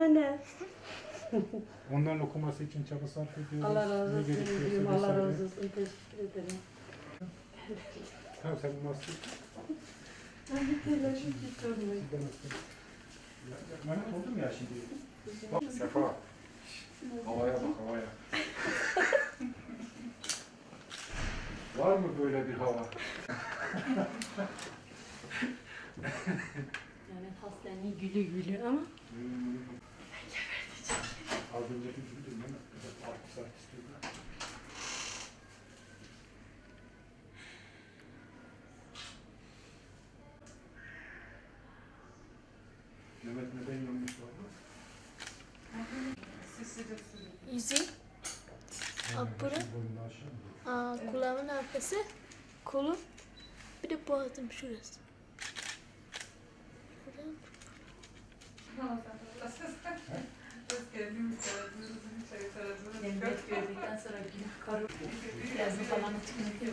Anne. Onların okuması için çaba sarf ediyoruz. Allah razı Ne olsun. Allah razı olsun. Teşekkür ederim. Tamam sen maske Ben bir kere hiç sormayın. sizden nasıl? Mehmet oldum ya şimdi. Bak Sefa. Havaya bak havaya. Var mı böyle bir hava? Yani hastanenin gülü gülü ama Hmm. Az önce bir güldüm değil mi? Artist artist güldüm. Mehmet neden bura. Boyunu aşağı mı? aa, kulağımın arkası, kolum, bir de boğazım şurası. Şuradan cennet gördükten sonra günah karı yazı falan çıkmıyor.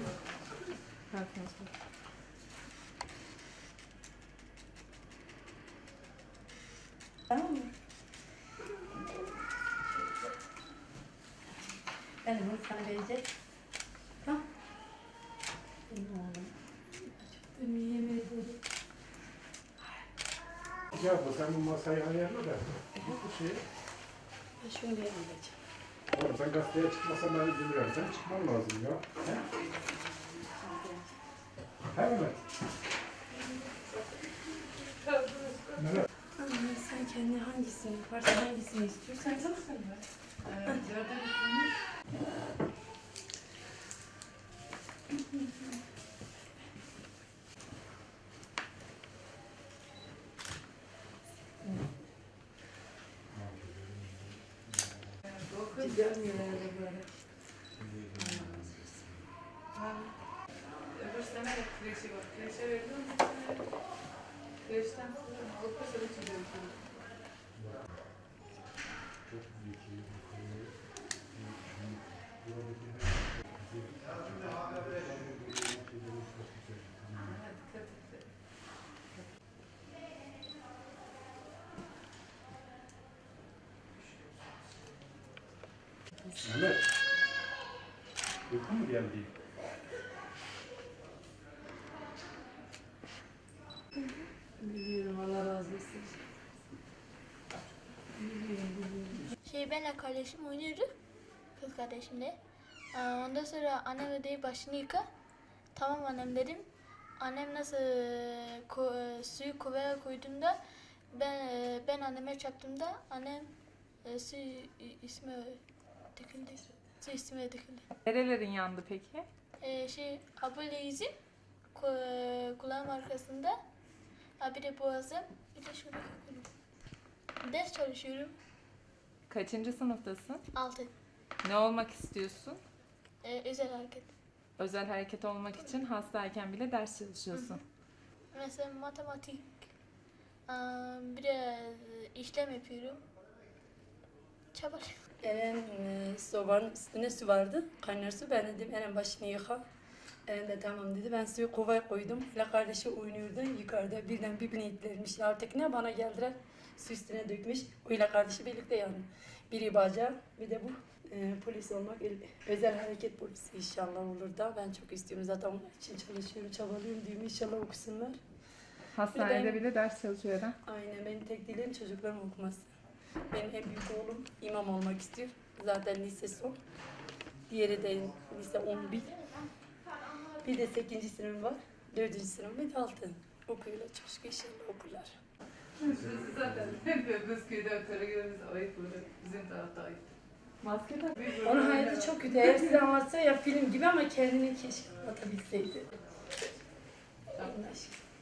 Tamam mı? Ben bunu sana verecek. Tamam. Benim oğlum. Beni yemin ederim. Ya bu sen bu masayı ayarla da. Bu şey. Ben şunu bir alacağım. Oğlum sen gazeteye çıkmasan ben bilmiyorum. Sen çıkman lazım ya. He? He Mehmet? Mehmet. Anne sen kendi hangisini yaparsan hangisini istiyorsan çok Görmüyorlar da böyle. Öbür sene de kreşi var. Kreşe verdim. Kreşten sonra Mehmet. Uyku mu geldi? Biliyorum Allah razı olsun. Biliyorum biliyorum. Şey benle kardeşim oynuyoruz. Kız kardeşimle. Ondan sonra annem dedi başını yıka. Tamam annem dedim. Annem nasıl e, ko- e, suyu kovaya koyduğunda ben e, ben anneme çarptığımda annem e, su isme döküldü. Su isme döküldü. Nerelerin yandı peki? E, şey e, kulağım arkasında. Ha, bir de boğazım. Bir de şuradaki kolum. Ders çalışıyorum. Kaçıncı sınıftasın? Altı. Ne olmak istiyorsun? E, özel hareket. Özel hareket olmak için hastayken bile ders çalışıyorsun. Mesela matematik. Aa, Bir de işlem yapıyorum. Çabalıyorum. Eren e, sobanın üstüne su vardı. Kaynar su. Ben dedim Eren başını yıka. Eren de tamam dedi. Ben suyu kovaya koydum. Hele kardeşi oynuyordu yukarıda. Birden birbirine itlermiş. Artık ne bana geldiler. Su üstüne dökmüş. O ile kardeşi birlikte yandı. Biri bacağı bir de bu. e, polis olmak el- özel hareket polisi inşallah olur da ben çok istiyorum zaten onun için çalışıyorum çabalıyorum diyorum inşallah okusunlar. Hastanede Ben- bile ders çalışıyor ha. Aynen benim tek dileğim çocukların okuması. Benim en büyük oğlum imam olmak istiyor. Zaten lise son. Diğeri de lise 11. Bir de 8. sınıf var. 4. sınıf ve 6. Okuyorlar. Çok şükür inşallah okurlar. Zaten Kızköy'de ötürü görürüz ayıp olur. Bizim tarafta ayıp. Maske tak. Onun hayatı çok kötü. Eğer size anlatsa ya film gibi ama kendini keşke anlatabilseydi. Allah aşkına.